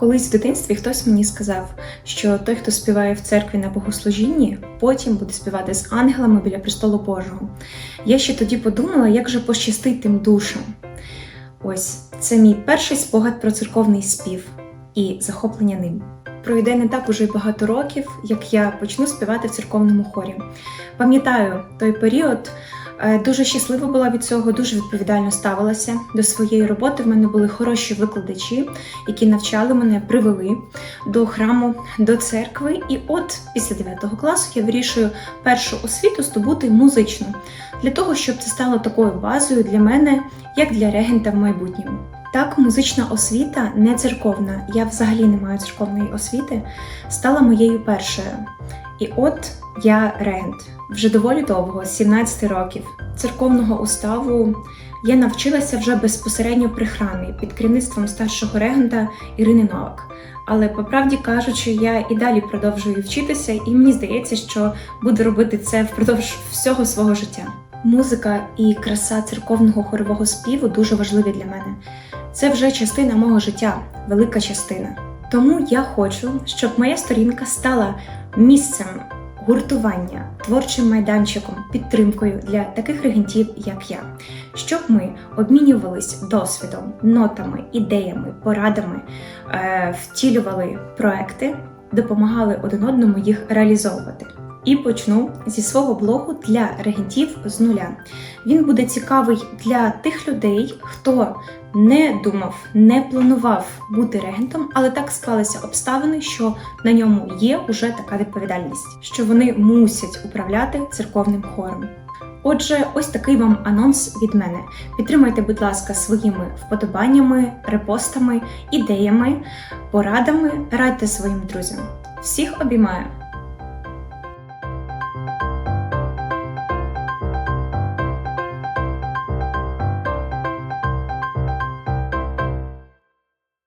Колись в дитинстві хтось мені сказав, що той, хто співає в церкві на богослужінні, потім буде співати з ангелами біля престолу Божого. Я ще тоді подумала, як же пощастить тим душам. Ось це мій перший спогад про церковний спів і захоплення ним. Пройде не так уже й багато років, як я почну співати в церковному хорі. Пам'ятаю той період, дуже щаслива була від цього, дуже відповідально ставилася до своєї роботи. В мене були хороші викладачі, які навчали мене, привели до храму, до церкви. І от після 9 класу я вирішую першу освіту здобути музичну, для того, щоб це стало такою базою для мене, як для регента в майбутньому. Так, музична освіта не церковна, я взагалі не маю церковної освіти, стала моєю першою. І от я регент вже доволі довго, з 17 років. Церковного уставу я навчилася вже безпосередньо при храмі під керівництвом старшого регента Ірини Новак. Але по правді кажучи, я і далі продовжую вчитися, і мені здається, що буду робити це впродовж всього свого життя. Музика і краса церковного хорового співу дуже важливі для мене. Це вже частина мого життя, велика частина. Тому я хочу, щоб моя сторінка стала місцем гуртування, творчим майданчиком, підтримкою для таких регентів, як я, щоб ми обмінювались досвідом, нотами, ідеями, порадами, е, втілювали проекти, допомагали один одному їх реалізовувати. І почну зі свого блогу для регентів з нуля. Він буде цікавий для тих людей, хто не думав, не планував бути регентом, але так склалися обставини, що на ньому є уже така відповідальність, що вони мусять управляти церковним хором. Отже, ось такий вам анонс від мене. Підтримайте, будь ласка, своїми вподобаннями, репостами, ідеями, порадами, радьте своїм друзям. Всіх обіймаю!